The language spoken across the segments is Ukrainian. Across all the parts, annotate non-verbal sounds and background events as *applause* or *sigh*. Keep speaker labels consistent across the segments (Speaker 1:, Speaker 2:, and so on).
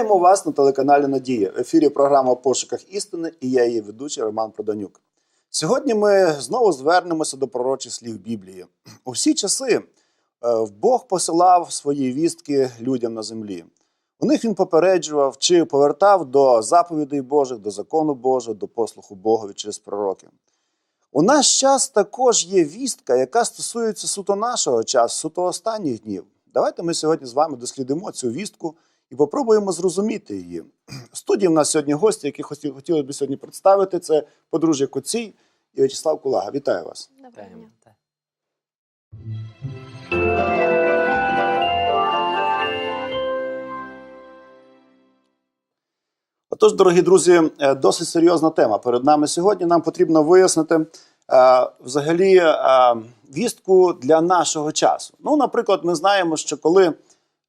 Speaker 1: Вітаємо вас на телеканалі Надія. В ефірі програма Пошуках істини і я її ведучий Роман Проданюк. Сьогодні ми знову звернемося до пророчих слів Біблії. У всі часи е, Бог посилав свої вістки людям на землі. У них він попереджував чи повертав до заповідей Божих, до закону Божого, до послуху Богові через пророків. У наш час також є вістка, яка стосується суто нашого часу, суто останніх днів. Давайте ми сьогодні з вами дослідимо цю вістку і попробуємо зрозуміти її. В студії в нас сьогодні гості, які хотіли, хотіли б сьогодні представити. Це подружжя Коцій і В'ячеслав Кулага. Вітаю вас.
Speaker 2: Доброго дня.
Speaker 1: Отож, дорогі друзі, е, досить серйозна тема перед нами сьогодні. Нам потрібно вияснити е, взагалі е, вістку для нашого часу. Ну, наприклад, ми знаємо, що коли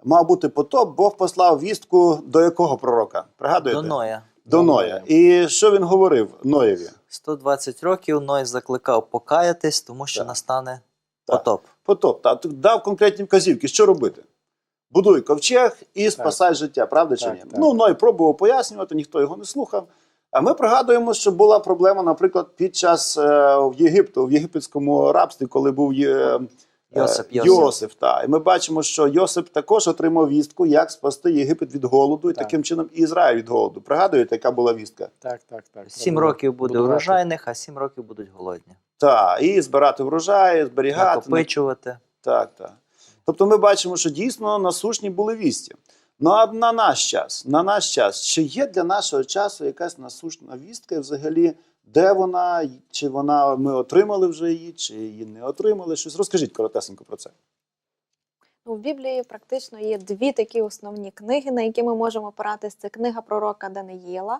Speaker 1: мав бути потоп, Бог послав вістку до якого пророка? Пригадуєте?
Speaker 3: До Ноя.
Speaker 1: До Ноя. І що він говорив Ноєві?
Speaker 3: 120 років Ной закликав покаятись, тому що
Speaker 1: Так.
Speaker 3: настане
Speaker 1: Так.
Speaker 3: потоп.
Speaker 1: Потоп. Та дав конкретні вказівки, що робити. Будуй ковчег і спасай життя, правда чи
Speaker 4: Так,
Speaker 1: ні?
Speaker 4: так.
Speaker 1: Ну, Ной пробував пояснювати, ніхто його не слухав. А ми пригадуємо, що була проблема, наприклад, під час е, в Єгипту, в єгипетському рабстві, коли був є, е,
Speaker 3: Йосип,
Speaker 1: е,
Speaker 3: Йосип.
Speaker 1: Йосип та. І ми бачимо, що Йосип також отримав вістку, як спасти Єгипет від голоду, і
Speaker 4: Так.
Speaker 1: таким чином і Ізраїль від голоду. Пригадуєте, яка була вістка?
Speaker 4: Так, так, так.
Speaker 3: Сім років буде
Speaker 4: будувати.
Speaker 3: урожайних, а сім років будуть голодні.
Speaker 1: Так, і збирати врожаї, зберігати.
Speaker 3: Накопичувати.
Speaker 1: Так, так. Тобто ми бачимо, що дійсно насушні були вісті. Ну а на наш час, на наш час, чи є для нашого часу якась насушна вістка, і взагалі, де вона, чи вона ми отримали вже її, чи її не отримали? Щось розкажіть коротесенько про це.
Speaker 2: Ну, в Біблії практично є дві такі основні книги, на які ми можемо опиратись. Це книга пророка Даниїла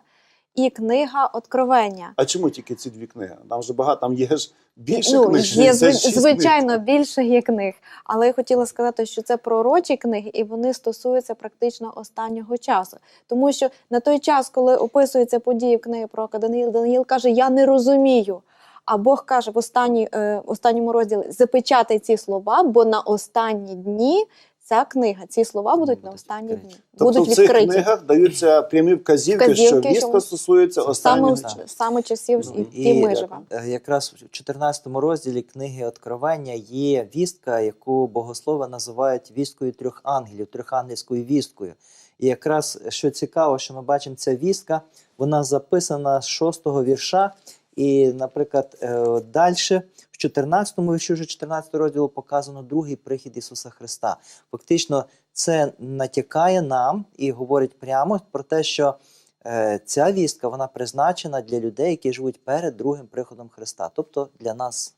Speaker 2: і книга Откровення.
Speaker 1: А чому тільки ці дві книги? Там же багато, там є ж більше
Speaker 2: ну,
Speaker 1: книг.
Speaker 2: є,
Speaker 1: 66
Speaker 2: зв-
Speaker 1: книг.
Speaker 2: звичайно, більше є книг. Але я хотіла сказати, що це пророчі книги, і вони стосуються практично останнього часу. Тому що на той час, коли описуються події в книгі пророка Даниїл, Даниїл каже: Я не розумію. А Бог каже в останній, е, останньому розділі: запечатай ці слова, бо на останні дні ця книга, ці слова будуть на останні дні.
Speaker 1: Тобто
Speaker 2: будуть
Speaker 1: в цих
Speaker 2: відкриті.
Speaker 1: книгах даються прямі вказівки,
Speaker 2: Вказівки,
Speaker 1: що вістка
Speaker 2: що
Speaker 1: стосується
Speaker 2: Саме,
Speaker 1: останнього
Speaker 3: Так.
Speaker 2: саме часів,
Speaker 3: Ну,
Speaker 2: які ми живемо.
Speaker 3: е, якраз в 14 розділі книги Откровення є вістка, яку богослови називають вісткою трьох ангелів, трьохангельською вісткою. І якраз що цікаво, що ми бачимо, ця вістка, вона записана з 6 вірша. І, наприклад, далі, в 14 вірші вже 14 розділу показано другий прихід Ісуса Христа. Фактично, це натякає нам і говорить прямо про те, що е, ця вістка вона призначена для людей, які живуть перед другим приходом Христа, тобто для нас.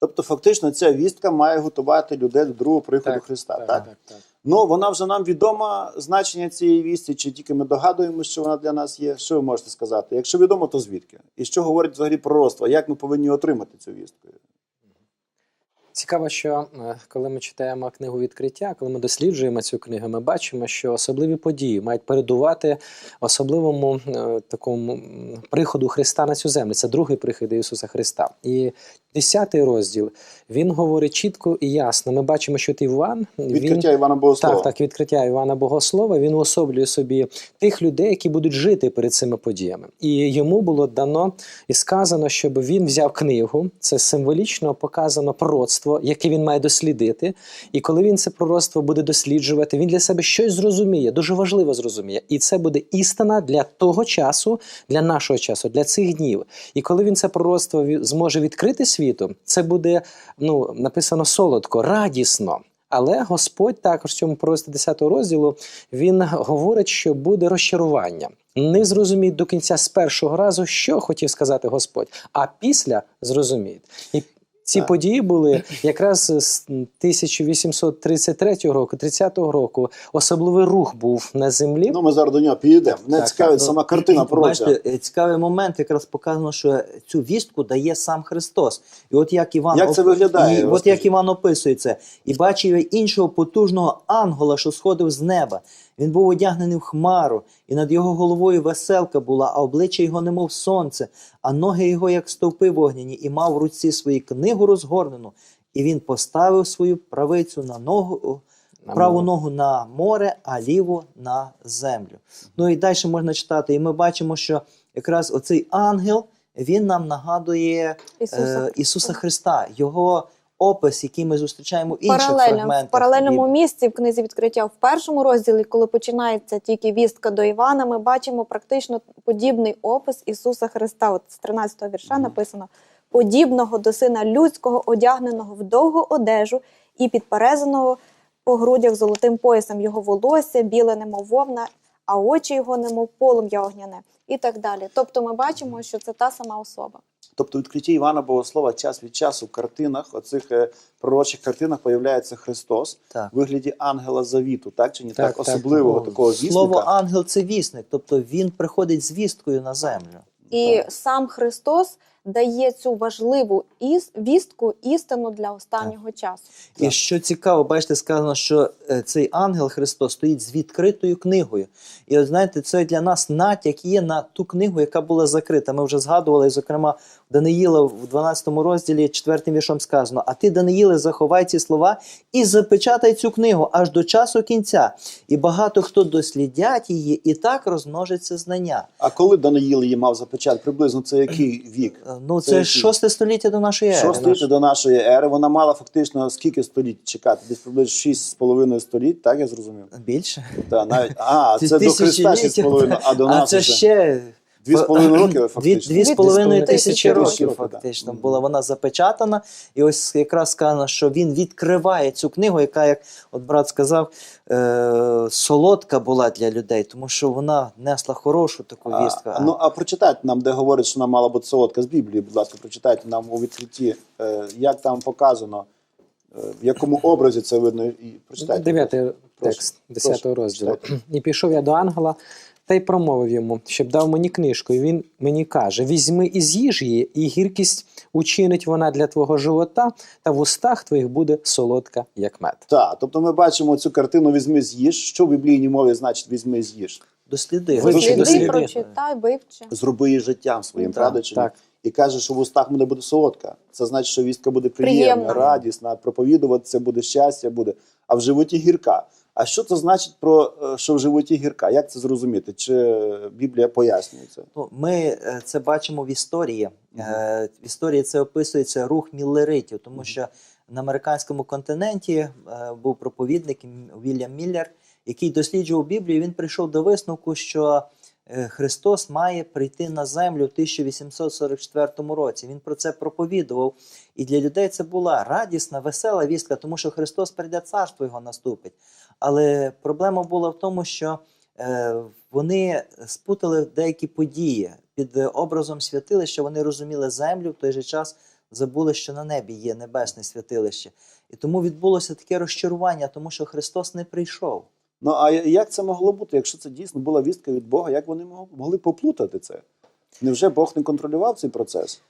Speaker 1: Тобто, фактично, ця вістка має готувати людей до другого приходу
Speaker 4: Так,
Speaker 1: Христа.
Speaker 4: Так,
Speaker 1: так?
Speaker 4: так, так.
Speaker 1: Ну, вона вже нам відома значення цієї вісті, чи тільки ми догадуємося, що вона для нас є. Що ви можете сказати? Якщо відомо, то звідки? І що говорить взагалі пророцтво? Як ми повинні отримати цю вістку?
Speaker 4: Цікаво, що е, коли ми читаємо книгу відкриття, коли ми досліджуємо цю книгу, ми бачимо, що особливі події мають передувати особливому е, такому приходу Христа на цю землю. Це другий прихід Ісуса Христа. І десятий розділ він говорить чітко і ясно. Ми бачимо, що ти Іван він
Speaker 1: Відкриття Івана Богослова.
Speaker 4: Так, так, відкриття Івана Богослова. Він уособлює собі тих людей, які будуть жити перед цими подіями. І йому було дано і сказано, щоб він взяв книгу. Це символічно показано пророцтво, яке він має дослідити. І коли він це пророцтво буде досліджувати, він для себе щось зрозуміє, дуже важливо зрозуміє. І це буде істина для того часу, для нашого часу, для цих днів. І коли він це пророцтво зможе відкрити світу, це буде ну написано солодко, радісно. Але Господь також в цьому прорості 10 розділу він говорить, що буде розчарування. Не зрозуміють до кінця з першого разу, що хотів сказати Господь, а після зрозуміють. І ці
Speaker 1: Так.
Speaker 4: події були *laughs* якраз з 1833 року, 30-го року. Особливий рух був на землі.
Speaker 1: Ну, ми зараз до нього підійдемо. Мене
Speaker 4: Так,
Speaker 1: цікавить
Speaker 4: так.
Speaker 1: сама картина.
Speaker 3: Бачите, е, цікавий момент, якраз показано, що цю вістку дає сам Христос. І от як Іван
Speaker 1: Як це виглядає?
Speaker 3: І, от як Іван описує це, і бачив іншого потужного ангела, що сходив з неба. Він був одягнений в хмару, і над його головою веселка була, а обличчя його немов сонце, а ноги його, як стовпи вогняні, і мав в руці свою книгу розгорнену. І він поставив свою правицю на ногу
Speaker 4: На
Speaker 3: праву
Speaker 4: море.
Speaker 3: ногу на море, а ліву на землю. Ну і далі можна читати. І ми бачимо, що якраз оцей ангел він нам нагадує
Speaker 2: Ісуса
Speaker 3: е, Ісуса Христа, його опис, який ми зустрічаємо в інших
Speaker 2: Паралельно,
Speaker 3: фрагментах.
Speaker 2: в паралельному місці в книзі відкриття в першому розділі, коли починається тільки вістка до Івана, ми бачимо практично подібний опис Ісуса Христа. От з 13-го вірша написано: подібного до сина людського, одягненого в довгу одежу і підперезаного по грудях золотим поясом його волосся, біле, немов вовна, а очі його, немов полум'я огняне, і так далі. Тобто, ми бачимо, що це та сама особа.
Speaker 1: Тобто, відкритті Івана Богослова час від часу в картинах, оцих е, пророчих картинах, появляється Христос
Speaker 3: Так.
Speaker 1: в вигляді ангела завіту, так чи ні? Так,
Speaker 4: Так, так.
Speaker 1: особливого
Speaker 3: так.
Speaker 1: такого вісника.
Speaker 3: Слово ангел це вісник, тобто він приходить з вісткою на землю.
Speaker 2: І
Speaker 1: Так.
Speaker 2: сам Христос дає цю важливу іс- вістку істину для останнього часу.
Speaker 3: І що цікаво, бачите, сказано, що е, цей ангел Христос стоїть з відкритою книгою. І от знаєте, це для нас натяк є на ту книгу, яка була закрита. Ми вже згадували, зокрема, Даниїла в 12 розділі, 4 віршом сказано: А ти, Даниїле, заховай ці слова і запечатай цю книгу аж до часу кінця. І багато хто дослідять її, і так розмножиться знання.
Speaker 1: А коли Даниїл її мав запечат, приблизно це який вік?
Speaker 3: Е, Ну,
Speaker 1: Це
Speaker 3: це, шосте століття до нашої ери.
Speaker 1: Століття до нашої ери, вона мала фактично скільки століть чекати? Десь приблизно 6,5 століть, так я зрозумів?
Speaker 3: Більше.
Speaker 1: Так, навіть, а,
Speaker 3: Це
Speaker 1: це до Христа
Speaker 3: шість
Speaker 1: з половиною, а до
Speaker 3: а
Speaker 1: нас
Speaker 3: це
Speaker 1: вже
Speaker 3: ще *clears throat*
Speaker 1: Дві з половиною роки, фактично.
Speaker 3: дві з половиною
Speaker 4: Дві з
Speaker 3: тисячі
Speaker 1: половиною
Speaker 3: років,
Speaker 1: тисячі років,
Speaker 3: фактично, була вона запечатана. І ось якраз сказано, що він відкриває цю книгу, яка, як от брат сказав, е- солодка була для людей, тому що вона несла хорошу таку вістку. А,
Speaker 1: ну, а прочитайте нам, де говорить, що вона мала бути солодка з Біблії, будь ласка, прочитайте нам у відкритті, е, як там показано, е, в якому образі це видно. І прочитайте.
Speaker 4: Дев'ятий текст 10 розділу. І пішов я до ангела та й промовив йому, щоб дав мені книжку. І він мені каже: візьми і з'їж її, і гіркість учинить вона для твого живота, та в устах твоїх буде солодка, як мед.
Speaker 1: Так, тобто ми бачимо цю картину Візьми з'їж. Що в біблійній мові значить візьми з'їж?
Speaker 3: досліди.
Speaker 4: Вивчи,
Speaker 2: Досліди,
Speaker 4: досліди.
Speaker 2: прочитай, вивчи.
Speaker 1: Зроби її життям своїм,
Speaker 3: Так.
Speaker 1: І каже, що в устах мене буде солодка. Це значить, що вістка буде приємна,
Speaker 2: Приємна.
Speaker 1: радісна, проповідуватися буде щастя буде, а в животі гірка. А що це значить про е, що в животі гірка? Як це зрозуміти? Чи Біблія пояснює це?
Speaker 3: Ну, ми е, це бачимо в історії. Угу. В історії це описується рух міллеритів, тому що на американському континенті був проповідник Вільям Міллер, який досліджував Біблію. Він прийшов до висновку, що Христос має прийти на землю в 1844 році. Він про це проповідував. І для людей це була радісна, весела вістка, тому що Христос прийде, царство його наступить. Але проблема була в тому, що е, вони спутали деякі події під е, образом святилища. Вони розуміли землю в той же час. Забули, що на небі є небесне святилище, і тому відбулося таке розчарування, тому що Христос не прийшов.
Speaker 1: Ну а як це могло бути, якщо це дійсно була вістка від Бога? Як вони мог- могли поплутати це? Невже Бог не контролював цей процес?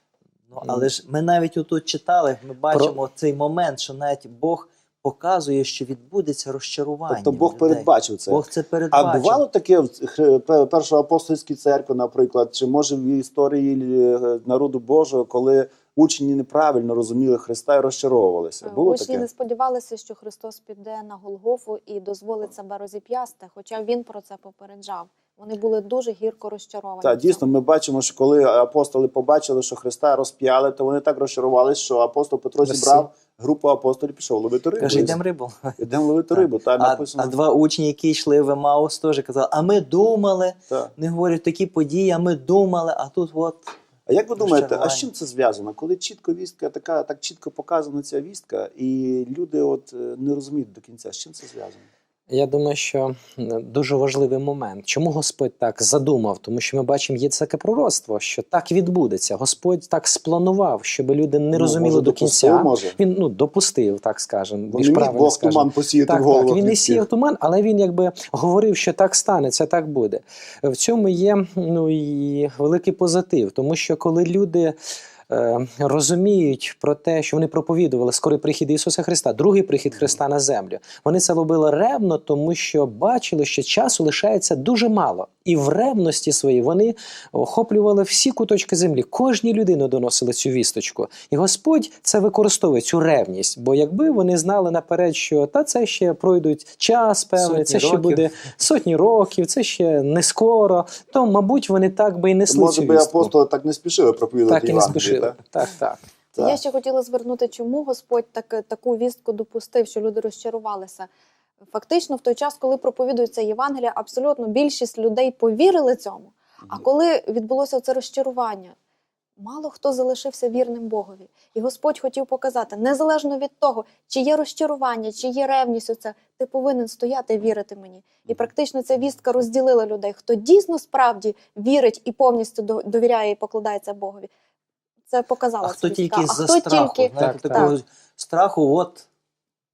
Speaker 3: Ну але ж ми навіть отут читали, ми бачимо цей момент, що навіть Бог показує, що відбудеться розчарування.
Speaker 1: Тобто Бог
Speaker 3: людей.
Speaker 1: передбачив це.
Speaker 3: Бог це передбачив.
Speaker 1: А бувало таке в першоапостольській церкві, наприклад, чи може в історії е, народу Божого, коли учні неправильно розуміли Христа і розчаровувалися? Було
Speaker 2: Учні
Speaker 1: таке?
Speaker 2: не сподівалися, що Христос піде на Голгофу і дозволить себе розіп'ясти, хоча він про це попереджав. Вони були дуже гірко розчаровані.
Speaker 1: Так, дійсно, ми бачимо, що коли апостоли побачили, що Христа розп'яли, то вони так розчарувалися, що апостол Петро зібрав групу апостолів, пішов ловити рибу.
Speaker 3: Каже, йдемо рибу. *laughs*
Speaker 1: Йдемо ловити рибу. Так,
Speaker 3: А,
Speaker 1: написано.
Speaker 3: а два учні, які йшли в Емаус, теж казали, а ми думали,
Speaker 1: Так.
Speaker 3: не говорять такі події, а ми думали, а тут от.
Speaker 1: А як ви думаєте, а з чим це зв'язано? Коли чітко вістка, така так чітко показана ця вістка, і люди от е, не розуміють до кінця, з чим це зв'язано?
Speaker 4: Я думаю, що дуже важливий момент. Чому Господь так задумав? Тому що ми бачимо, є таке пророцтво, що так відбудеться. Господь так спланував, щоб люди не
Speaker 1: Ну,
Speaker 4: розуміли
Speaker 1: може,
Speaker 4: до кінця.
Speaker 1: може.
Speaker 4: Він ну допустив, так скажемо.
Speaker 1: Бо
Speaker 4: більш
Speaker 1: не міг
Speaker 4: правильно
Speaker 1: Бог
Speaker 4: скажемо.
Speaker 1: туман посіяти
Speaker 4: Так,
Speaker 1: в головах.
Speaker 4: так, він не сіяв туман, але він якби говорив, що так станеться, так буде. В цьому є ну і великий позитив, тому що коли люди розуміють про те, що вони проповідували скорий прихід Ісуса Христа, другий прихід Христа на землю. Вони це робили ревно, тому що бачили, що часу лишається дуже мало. І в ревності своїй вони охоплювали всі куточки землі. Кожній людину доносили цю вісточку. І Господь це використовує цю ревність. Бо якби вони знали наперед, що та це ще пройдуть час певний,
Speaker 3: Сотні
Speaker 4: це ще
Speaker 3: років.
Speaker 4: буде сотні років, це ще не скоро, то мабуть вони так би і несли
Speaker 1: Може
Speaker 4: цю
Speaker 1: би
Speaker 4: вістку.
Speaker 1: апостоли так не спішили проповідувати
Speaker 4: Так і не спішили.
Speaker 1: Так?
Speaker 4: Так, так.
Speaker 1: Так.
Speaker 2: Я ще хотіла звернути, чому Господь так, таку вістку допустив, що люди розчарувалися. Фактично, в той час, коли проповідується Євангелія, абсолютно більшість людей повірили цьому. А коли відбулося це розчарування, мало хто залишився вірним Богові. І Господь хотів показати, незалежно від того, чи є розчарування, чи є ревність, оце, ти повинен стояти і вірити мені. І практично ця вістка розділила людей, хто дійсно справді вірить і повністю довіряє і покладається Богові. Це показала
Speaker 3: А хто тільки
Speaker 2: а
Speaker 3: за
Speaker 2: хто
Speaker 3: страху,
Speaker 2: тільки
Speaker 3: знаєте,
Speaker 4: Так,
Speaker 3: такого страху, от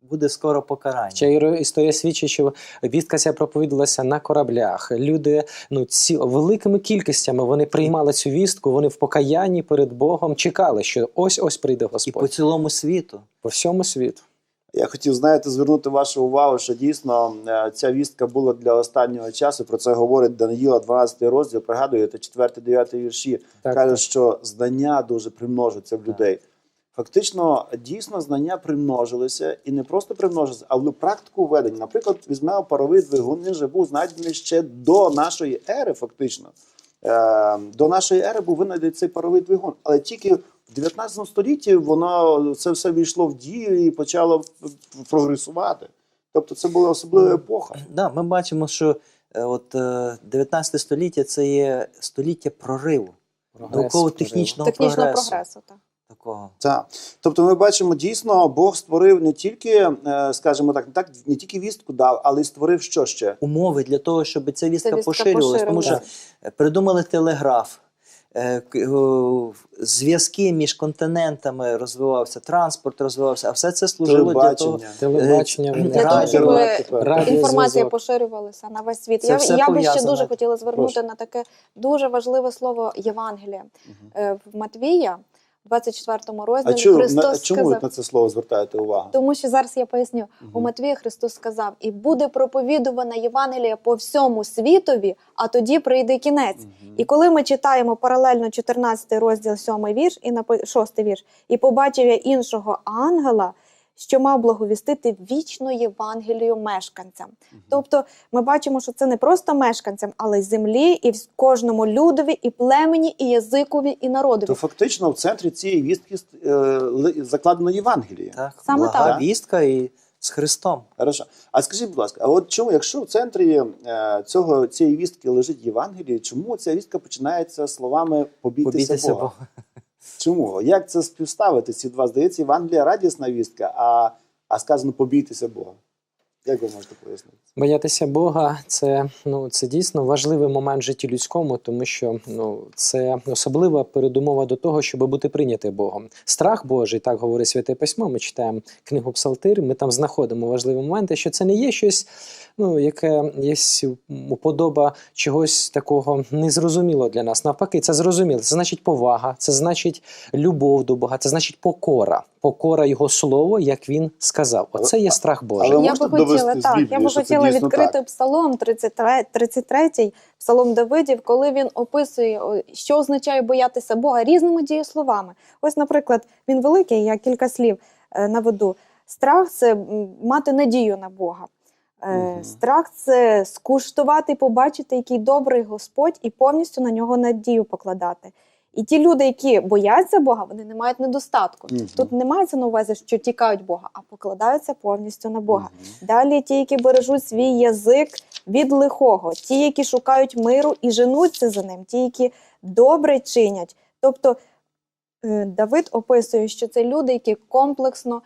Speaker 3: буде скоро покарання.
Speaker 4: Ще історія свідчить, що вістка ця проповідалася на кораблях. Люди ну ці великими кількостями вони приймали цю вістку. Вони в покаянні перед Богом чекали, що ось ось прийде
Speaker 3: І
Speaker 4: Господь
Speaker 3: по цілому світу.
Speaker 4: по всьому світу.
Speaker 1: Я хотів, знаєте, звернути вашу увагу, що дійсно е, ця вістка була для останнього часу. Про це говорить Даниїла, 12 розділ. Пригадуєте, 4-9 вірші.
Speaker 4: Так,
Speaker 1: Каже,
Speaker 4: так.
Speaker 1: що знання дуже примножиться в людей. Фактично, дійсно, знання примножилися і не просто примножилися, але практику введення. Наприклад, візьмемо паровий двигун, він же був знайдений ще до нашої ери, фактично. Е, до нашої ери був винайдений цей паровий двигун, але тільки в 19 столітті воно це все війшло в дію і почало прогресувати. Тобто, це була особлива епоха.
Speaker 3: Да, ми бачимо, що е, от е, 19 століття це є століття прориву,
Speaker 4: Прогрес,
Speaker 3: науково-технічного
Speaker 2: технічного
Speaker 3: прогресу.
Speaker 2: прогресу. Так.
Speaker 3: Такого.
Speaker 1: Так. Тобто ми бачимо, дійсно, Бог створив не тільки, е, скажімо так, не так не тільки вістку дав, але й створив що ще?
Speaker 3: Умови для того, щоб ця вістка,
Speaker 2: вістка
Speaker 3: поширювалася, тому що е, придумали телеграф. Е, Зв'язки між континентами розвивався, транспорт розвивався, а все це служило для того,
Speaker 1: Телебачення.
Speaker 4: Телебачення,
Speaker 3: Для
Speaker 2: Для того, щоб
Speaker 4: радіо-
Speaker 2: інформація
Speaker 4: зв'язок.
Speaker 2: поширювалася на весь світ.
Speaker 3: Це
Speaker 2: Я,
Speaker 3: все
Speaker 2: я би ще дуже хотіла звернути
Speaker 1: Прошу.
Speaker 2: на таке дуже важливе слово Євангелія. угу. В Матвія, 24
Speaker 1: А
Speaker 2: розділі,
Speaker 1: чому,
Speaker 2: Христос
Speaker 1: на, чому ви на це слово звертаєте увагу?
Speaker 2: Тому що зараз я поясню. У
Speaker 1: Мгм.
Speaker 2: Матвія Христос сказав: і буде проповідувана Євангелія по всьому світові, а тоді прийде кінець. І коли ми читаємо паралельно 14 розділ, 7 вірш і на 6 вірш, і побачив я іншого ангела, що мав благовістити вічну Євангелію мешканцям. Тобто ми бачимо, що це не просто мешканцям, але й землі, і в кожному людові, і племені, і язикові, і народові.
Speaker 1: То фактично в центрі цієї вістки е, закладено Євангеліє.
Speaker 3: так,
Speaker 2: Саме
Speaker 3: блага
Speaker 1: так.
Speaker 3: вістка і з Христом.
Speaker 1: Хорошо. А скажіть, будь ласка, а от чому, якщо в центрі е, цього цієї вістки лежить Євангеліє, чому ця вістка починається словами побійтеся,
Speaker 3: Побійтеся
Speaker 1: Бога?
Speaker 3: Бога.
Speaker 1: Чому? Як це співставити? Ці два здається, Євангелія радісна вістка, а, а сказано побійтеся Бога. Як ви можете пояснити?
Speaker 4: Боятися Бога це ну це дійсно важливий момент в житті людському, тому що ну це особлива передумова до того, щоб бути прийняти Богом. Страх Божий, так говорить святе письмо. Ми читаємо книгу Псалтир. Ми там знаходимо важливі моменти, що це не є щось, ну яке є уподоба чогось такого незрозумілого для нас. Навпаки, це зрозуміло. Це значить повага, це значить любов до Бога, це значить покора. Покора його слово, як він сказав. Оце є страх Божий.
Speaker 1: Але
Speaker 2: я би хотіла так.
Speaker 1: Біблії,
Speaker 2: я би хотіла відкрити
Speaker 1: так?
Speaker 2: псалом 33, 33 псалом Давидів, коли він описує, що означає боятися Бога різними дієсловами. Ось, наприклад, він великий, я кілька слів е, наведу. Страх це мати надію на Бога. Е, Страх це скуштувати, побачити, який добрий Господь, і повністю на нього надію покладати. І ті люди, які бояться Бога, вони не мають недостатку.
Speaker 1: Мгм.
Speaker 2: Тут не мається на увазі, що тікають Бога, а покладаються повністю на Бога.
Speaker 1: Мгм.
Speaker 2: Далі ті, які бережуть свій язик від лихого, ті, які шукають миру і женуться за ним, ті, які добре чинять. Тобто е, Давид описує, що це люди, які комплексно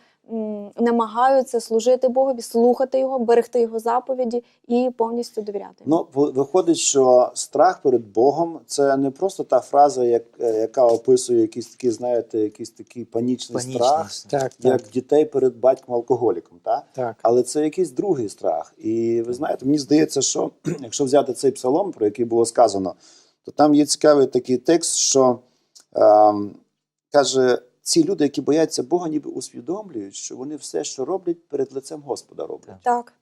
Speaker 2: намагаються служити Богові, слухати його, берегти його заповіді і повністю довіряти.
Speaker 1: Ну, виходить, що страх перед Богом це не просто та фраза, як, е, яка описує якийсь такий, знаєте, якийсь такий панічний, страх,
Speaker 3: Панічність.
Speaker 4: Так, так,
Speaker 1: як дітей перед батьком алкоголіком. Так?
Speaker 4: так.
Speaker 1: Але це якийсь другий страх. І ви знаєте, мені здається, що *clears throat* якщо взяти цей псалом, про який було сказано, то там є цікавий такий текст, що ем, каже, ці люди, які бояться Бога, ніби усвідомлюють, що вони все, що роблять, перед лицем Господа роблять.
Speaker 2: Так.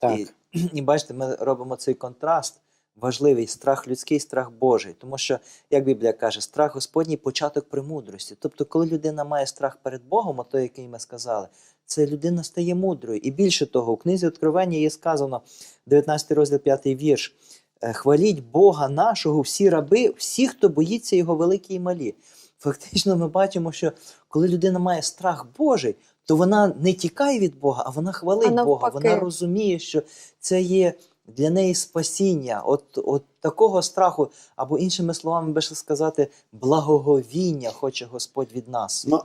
Speaker 4: Так.
Speaker 3: І, *clears throat* і бачите, ми робимо цей контраст. Важливий страх людський, страх Божий. Тому що, як Біблія каже, страх Господній початок премудрості. Тобто, коли людина має страх перед Богом, ото який ми сказали, це людина стає мудрою. І більше того, у книзі Откровення є сказано, 19 розділ 5 вірш. «Е, Хваліть Бога нашого, всі раби, всі, хто боїться його великі і малі. Фактично, ми бачимо, що коли людина має страх Божий, то вона не тікає від Бога, а вона хвалить
Speaker 2: А
Speaker 3: Бога. Вона розуміє, що це є для неї спасіння, от, от такого страху, або іншими словами, би ще сказати, благоговіння хоче Господь від нас.
Speaker 1: Ну.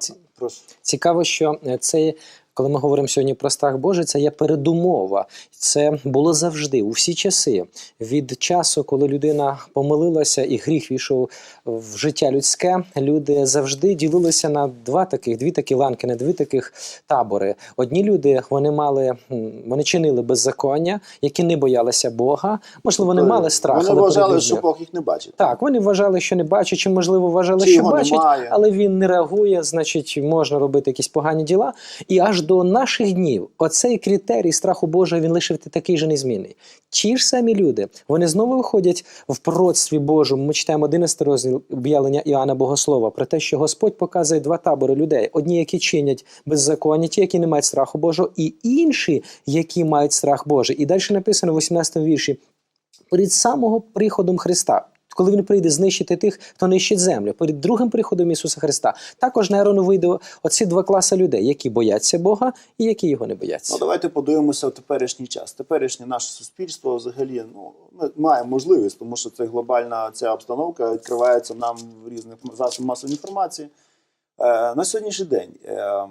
Speaker 4: Цікаво, що е, це, коли ми говоримо сьогодні про страх Божий, це є передумова. Це було завжди, у всі часи. Від часу, коли людина помилилася і гріх війшов в життя людське, люди завжди ділилися на два таких, дві такі ланки, на дві таких табори. Одні люди вони мали, вони чинили беззаконня, які не боялися Бога. Можливо, вони мали страх.
Speaker 1: Вони
Speaker 4: але
Speaker 1: вважали,
Speaker 4: перед
Speaker 1: що Бог їх не бачить.
Speaker 4: так, вони вважали, що не бачать, чи можливо вважали,
Speaker 1: Чи
Speaker 4: що
Speaker 1: його
Speaker 4: бачать,
Speaker 1: немає.
Speaker 4: але він не реагує, значить, можна робити якісь погані діла. І аж до наших днів оцей критерій страху Божого він лишив такий же незмінний. Ті ж самі люди, вони знову виходять в пророцтві Божому. Ми читаємо 11 розділ об'явлення Іоанна Богослова про те, що Господь показує два табори людей: одні, які чинять беззаконня, ті, які не мають страху Божого, і інші, які мають страх Божий. І далі написано в 18 вірші перед самого приходом Христа. Коли він прийде знищити тих, хто нищить землю, перед другим приходом Ісуса Христа, також на арену вийде оці два класи людей, які бояться Бога і які його не бояться.
Speaker 1: Ну, давайте подивимося в теперішній час. Теперішнє наше суспільство взагалі ну, маємо можливість, тому що це глобальна ця обстановка відкривається нам в різних засобах масової інформації. Е, на сьогоднішній день, е,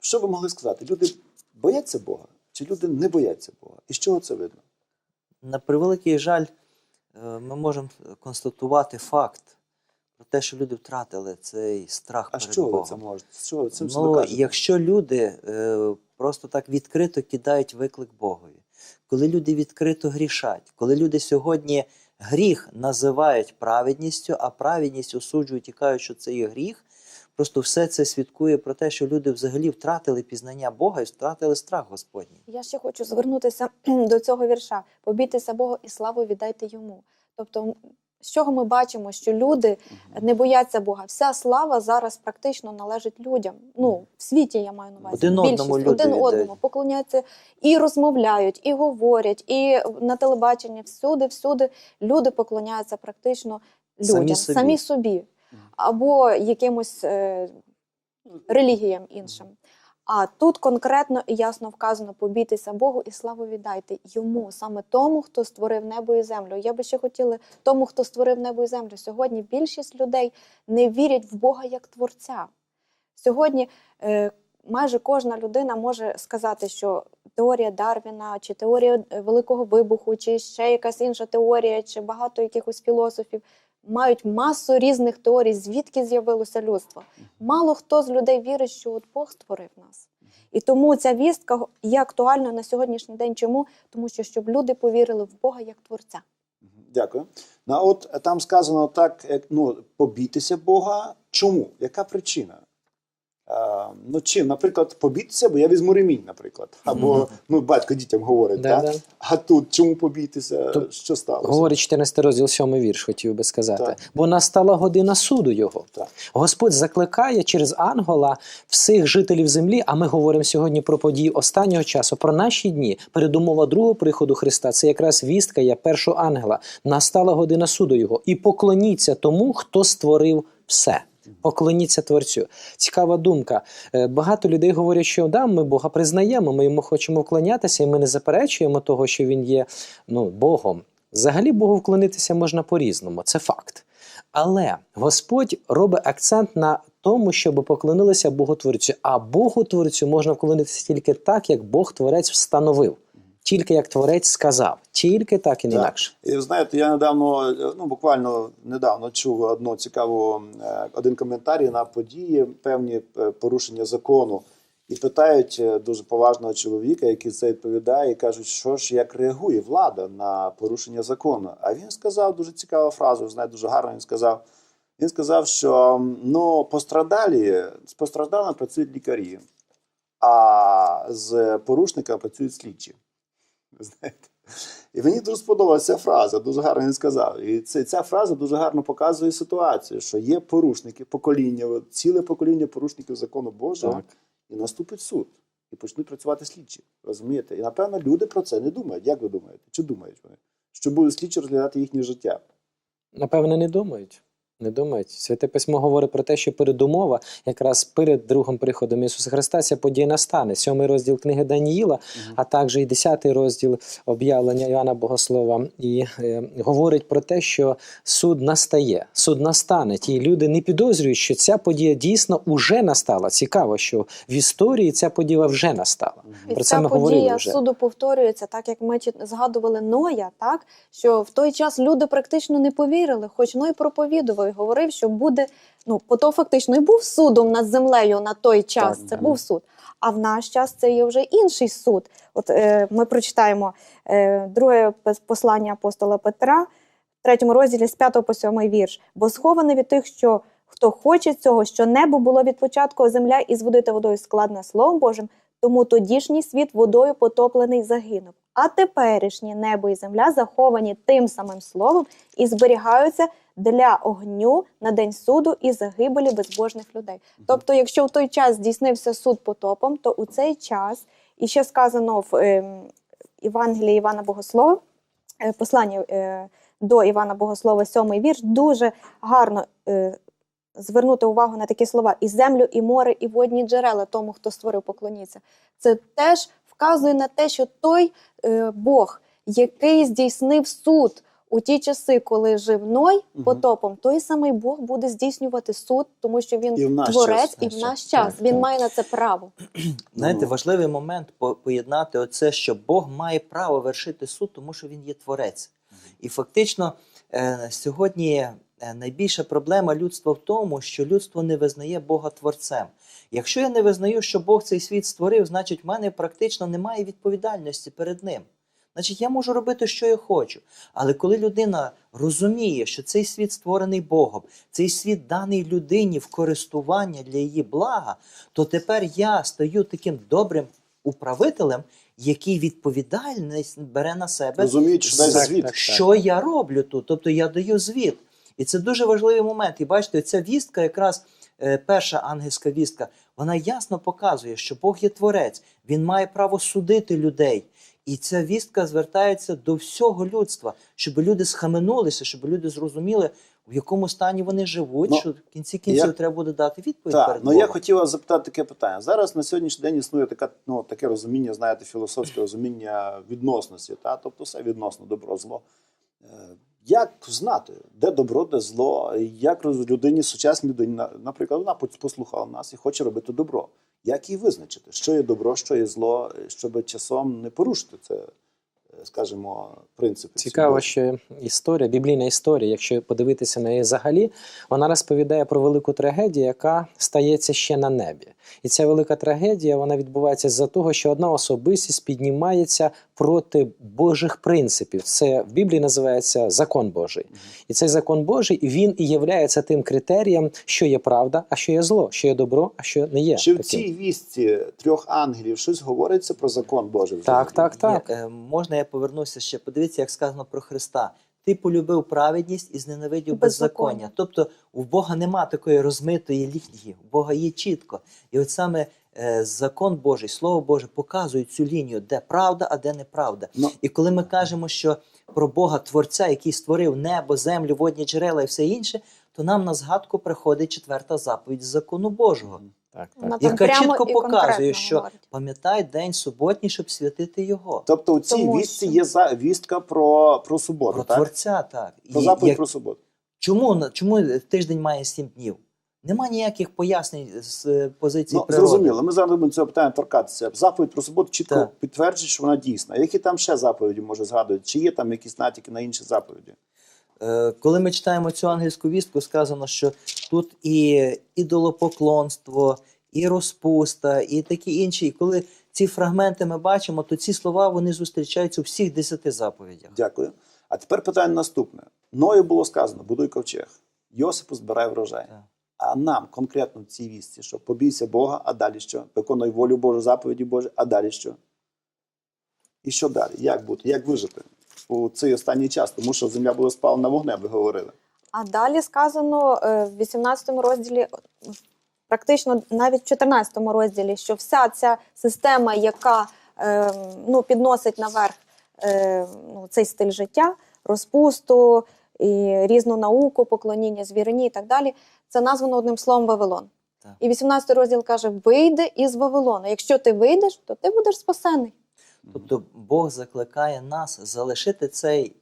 Speaker 1: що ви могли сказати? Люди бояться Бога чи люди не бояться Бога? І з чого це видно?
Speaker 3: На превеликий жаль, ми можемо констатувати факт про те, що люди втратили цей страх
Speaker 1: А
Speaker 3: перед
Speaker 1: чого
Speaker 3: Богом.
Speaker 1: це може, З чого ви цим
Speaker 3: Ну, якщо люди е, просто так відкрито кидають виклик Богові, коли люди відкрито грішать, коли люди сьогодні гріх називають праведністю, а праведність осуджують і кажуть, що це є гріх, просто все це свідкує про те, що люди взагалі втратили пізнання Бога і втратили страх Господній.
Speaker 2: Я ще хочу звернутися *clears throat* до цього вірша: побійтеся Бога і славу віддайте йому. Тобто, з чого ми бачимо, що люди не бояться Бога. Вся слава зараз практично належить людям. Ну, в світі я маю на увазі.
Speaker 3: Один
Speaker 2: Більшість
Speaker 3: одному люди
Speaker 2: один
Speaker 3: віддають.
Speaker 2: одному поклоняються і розмовляють, і говорять, і на телебаченні всюди, всюди люди поклоняються практично
Speaker 3: Самі
Speaker 2: людям,
Speaker 3: собі.
Speaker 2: самі собі або якимось е, релігіям іншим. А тут конкретно і ясно вказано: побійтеся Богу і славу віддайте йому, саме тому, хто створив небо і землю. Я би ще хотіла тому, хто створив небо і землю. Сьогодні більшість людей не вірять в Бога як творця. Сьогодні е, майже кожна людина може сказати, що теорія Дарвіна, чи теорія е, Великого вибуху, чи ще якась інша теорія, чи багато якихось філософів мають масу різних теорій, звідки з'явилося людство. Мало хто з людей вірить, що от Бог створив нас. І тому ця вістка є актуальна на сьогоднішній день. Чому? Тому що щоб люди повірили в Бога як творця.
Speaker 1: Дякую. Ну, от там сказано так: як, ну, побійтеся Бога. Чому? Яка причина? Е, ну, чим, наприклад, побійтеся, бо я візьму ремінь, наприклад. Або ну, батько дітям говорить,
Speaker 4: Да, да.
Speaker 1: а тут чому побійтеся?
Speaker 4: Тут
Speaker 1: що сталося?
Speaker 4: Говорить 14 розділ 7 вірш, хотів би сказати.
Speaker 1: Так.
Speaker 4: Бо настала година суду його.
Speaker 1: Так.
Speaker 4: Господь закликає через ангела всіх жителів землі, а ми говоримо сьогодні про події останнього часу, про наші дні. Передумова другого приходу Христа це якраз вістка є першого ангела. Настала година суду його. І поклоніться тому, хто створив все. Поклоніться Творцю. Цікава думка. Е, Багато людей говорять, що да, ми Бога признаємо, ми йому хочемо вклонятися, і ми не заперечуємо того, що він є ну, Богом. Взагалі Богу вклонитися можна по-різному, це факт. Але Господь робить акцент на тому, щоб поклонилися Богу Творцю. А Богу Творцю можна вклонитися тільки так, як Бог Творець встановив, тільки як Творець сказав, тільки так і не
Speaker 1: Так.
Speaker 4: інакше.
Speaker 1: І знаєте, я недавно, ну буквально недавно чув одну цікаву е, один коментарій на події, певні е, порушення закону. І питають е, дуже поважного чоловіка, який це відповідає, і кажуть, що ж як реагує влада на порушення закону. А він сказав дуже цікаву фразу, ви знаєте, дуже гарно він сказав: Він сказав, що ну, пострадалі, з постраждалими працюють лікарі, а з порушниками працюють слідчі. Знаєте? І мені дуже сподобалася ця фраза, дуже гарно він сказав. І це, ця фраза дуже гарно показує ситуацію, що є порушники, покоління, ціле покоління порушників закону Божого,
Speaker 4: Так.
Speaker 1: і наступить суд, і почнуть працювати слідчі. Розумієте? І напевно люди про це не думають. Як ви думаєте? Чи думають вони? Що будуть слідчі розглядати їхнє життя?
Speaker 4: Напевне, не думають. Не думають. Святе письмо говорить про те, що передумова, якраз перед другим приходом Ісуса Христа, ця подія настане. Сьомий розділ книги Даніїла, а також і десятий розділ об'явлення Іоанна Богослова, і е, говорить про те, що суд настає, суд настане. Ті люди не підозрюють, що ця подія дійсно уже настала. Цікаво, що в історії ця подія вже настала.
Speaker 2: І
Speaker 4: Про
Speaker 2: ця
Speaker 4: це ми говорили
Speaker 2: подія
Speaker 4: вже.
Speaker 2: суду повторюється, так як ми згадували Ноя, так що в той час люди практично не повірили, хоч Ной проповідував і говорив, що буде ну, бо то фактично і був судом над землею на той час.
Speaker 1: Так,
Speaker 2: це
Speaker 1: так.
Speaker 2: був суд. А в наш час це є вже інший суд. От е, ми прочитаємо е, друге послання апостола Петра, в третьому розділі з 5 по 7 вірш. Бо сховане від тих, що хто хоче цього, що небо було від початку, а земля із води та водою складне Словом Божим, тому тодішній світ водою потоплений загинув. А теперішнє небо і земля заховані тим самим словом і зберігаються для огню на день суду і загибелі безбожних людей. Тобто, якщо в той час здійснився суд потопом, то у цей час, і ще сказано в ем, Євангелії Івана Богослова, е, посланні е, до Івана Богослова, сьомий вірш, дуже гарно е, звернути увагу на такі слова: і землю, і море, і водні джерела тому, хто створив, поклоніться. Це теж вказує на те, що той е, Бог, який здійснив суд у ті часи, коли жив Ной
Speaker 1: Мгм.
Speaker 2: потопом, той самий Бог буде здійснювати суд, тому що він
Speaker 1: І в наш
Speaker 2: творець,
Speaker 1: час.
Speaker 2: і в наш час.
Speaker 4: Так,
Speaker 2: він
Speaker 4: так.
Speaker 2: має на це право. *clears throat*
Speaker 3: Знаєте,
Speaker 1: Ну.
Speaker 3: важливий момент поєднати оце, що Бог має право вершити суд, тому що він є творець. І фактично е, сьогодні е, найбільша проблема людства в тому, що людство не визнає Бога творцем. Якщо я не визнаю, що Бог цей світ створив, значить в мене практично немає відповідальності перед ним. Значить, я можу робити, що я хочу. Але коли людина розуміє, що цей світ створений Богом, цей світ даний людині в користування для її блага, то тепер я стаю таким добрим управителем, який відповідальність бере на себе
Speaker 1: Розуміють, що
Speaker 4: Так,
Speaker 1: звіт.
Speaker 3: що я роблю тут. Тобто я даю звіт. І це дуже важливий момент. І бачите, ця вістка, якраз е, перша ангельська вістка, вона ясно показує, що Бог є творець, він має право судити людей. І ця вістка звертається до всього людства, щоб люди схаменулися, щоб люди зрозуміли, в якому стані вони живуть,
Speaker 1: Ну,
Speaker 3: що в кінці кінців
Speaker 1: я-
Speaker 3: треба буде дати відповідь
Speaker 1: Так,
Speaker 3: перед
Speaker 1: ну
Speaker 3: Богом.
Speaker 1: я хотів вас запитати таке питання. Зараз на сьогоднішній день існує така, ну, таке розуміння, знаєте, філософське розуміння відносності, та? тобто все відносно добро, зло. Е, Як знати, де добро, де зло, як людині, сучасній людині, на- наприклад, вона послухала нас і хоче робити добро. Як її визначити, що є добро, що є зло, щоб часом не порушити це, е, скажімо, принципи.
Speaker 4: Цікаво,
Speaker 1: ці
Speaker 4: що історія, біблійна історія, якщо подивитися на її взагалі, вона розповідає про велику трагедію, яка стається ще на небі. І ця велика трагедія вона відбувається з-за того, що одна особистість піднімається проти Божих принципів. Це в Біблії називається закон Божий. І цей закон Божий він і являється тим критерієм, що є правда, а що є зло, що є добро, а що не є.
Speaker 1: Чи в цій вісті трьох ангелів щось говориться про закон Божий?
Speaker 4: Так, так, так.
Speaker 3: Е, можна я повернуся ще? Подивіться, як сказано про Христа. Ти полюбив праведність і зненавидів
Speaker 2: Беззаконня.
Speaker 3: беззаконня. Тобто у Бога нема такої розмитої лінії, у Бога є чітко. І от саме е, закон Божий, Слово Боже показує цю лінію, де правда, а де неправда.
Speaker 1: Ну,
Speaker 3: І коли ми кажемо, що про Бога Творця, який створив небо, землю, водні джерела і все інше, то нам на згадку приходить четверта заповідь закону Божого.
Speaker 4: Так, так.
Speaker 2: Вона
Speaker 3: Яка
Speaker 2: прямо
Speaker 3: чітко
Speaker 2: і
Speaker 3: показує, що
Speaker 2: говорить.
Speaker 3: пам'ятай день суботній, щоб святити його.
Speaker 1: Тобто у цій
Speaker 2: Тому
Speaker 1: вістці
Speaker 2: що-
Speaker 1: є за вістка про, про суботу,
Speaker 3: Про
Speaker 1: так?
Speaker 3: Творця, так.
Speaker 1: Про заповідь
Speaker 3: як-
Speaker 1: про суботу.
Speaker 3: Чому, чому тиждень має сім днів? Нема ніяких пояснень з е, позиції
Speaker 1: Ну,
Speaker 3: природи.
Speaker 1: зрозуміло, ми зараз будемо цього питання торкатися. Заповідь про суботу чітко
Speaker 3: Так.
Speaker 1: підтверджує, що вона дійсна. Які там ще заповіді може згадувати? Чи є там якісь натяки на інші заповіді?
Speaker 3: Е, Коли ми читаємо цю ангельську вістку, сказано, що тут і ідолопоклонство, і розпуста, і такі інші. І коли ці фрагменти ми бачимо, то ці слова вони зустрічаються у всіх десяти заповідях.
Speaker 1: Дякую. А тепер питання наступне: Ною було сказано: будуй ковчег. Йосипу збирай врожай.
Speaker 3: Так.
Speaker 1: А нам конкретно в цій вісці, що побійся Бога, а далі що? Виконуй волю Божу, заповіді Божі, а далі що? І що далі? Як бути? Як вижити у цей останній час? Тому що земля була спалена вогнем, ви говорили.
Speaker 2: А далі сказано е, в 18 розділі, практично навіть в 14 розділі, що вся ця система, яка е, ну, підносить наверх е, ну, цей стиль життя, розпусту і різну науку, поклоніння звірині і так далі, це названо одним словом Вавилон.
Speaker 3: Так.
Speaker 2: І 18 розділ каже: вийди із Вавилону. Якщо ти вийдеш, то ти будеш спасений.
Speaker 3: Тобто Бог закликає нас залишити цей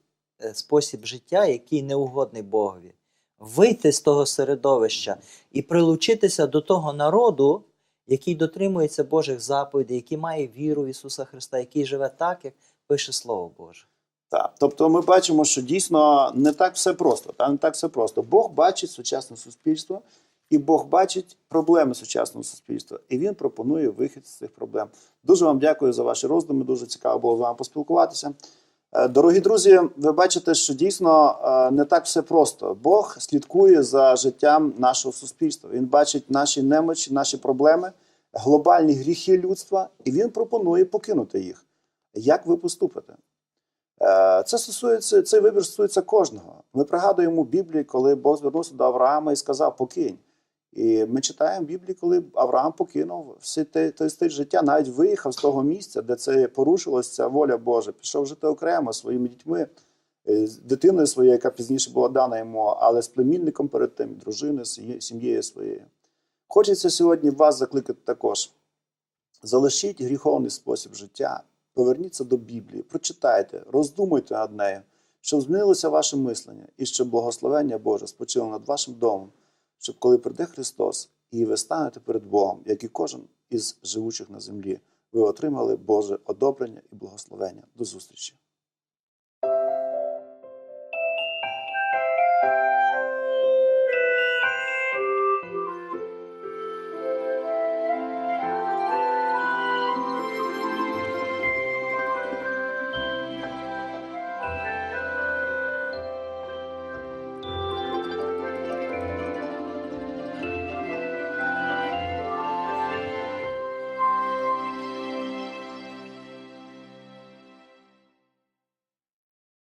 Speaker 3: спосіб життя, який неугодний Богові, вийти з того середовища і прилучитися до того народу, який дотримується Божих заповідей, який має віру в Ісуса Христа, який живе так, як пише Слово Боже.
Speaker 1: Так, тобто ми бачимо, що дійсно не так все просто. Та не так все просто. Бог бачить сучасне суспільство, і Бог бачить проблеми сучасного суспільства, і він пропонує вихід з цих проблем. Дуже вам дякую за ваші роздуми. Дуже цікаво було з вами поспілкуватися. Е, Дорогі друзі, ви бачите, що дійсно е, не так все просто. Бог слідкує за життям нашого суспільства. Він бачить наші немочі, наші проблеми, глобальні гріхи людства, і він пропонує покинути їх. Як ви поступите? Е, Це стосується цей вибір стосується кожного. Ми пригадуємо Біблії, коли Бог звернувся до Авраама і сказав покинь. І ми читаємо в Біблії, коли Авраам покинув всі той, той стиль життя, навіть виїхав з того місця, де це порушилася воля Божа, пішов жити окремо своїми дітьми, е, дитиною своєю, яка пізніше була дана йому, але з племінником перед тим, дружиною, сім'є- сім'єю своєю. Хочеться сьогодні вас закликати також. Залишіть гріховний спосіб життя, поверніться до Біблії, прочитайте, роздумуйте над нею, щоб змінилося ваше мислення і щоб благословення Боже спочило над вашим домом, щоб коли прийде Христос і ви станете перед Богом, як і кожен із живучих на землі, ви отримали Боже одобрення і благословення. До зустрічі!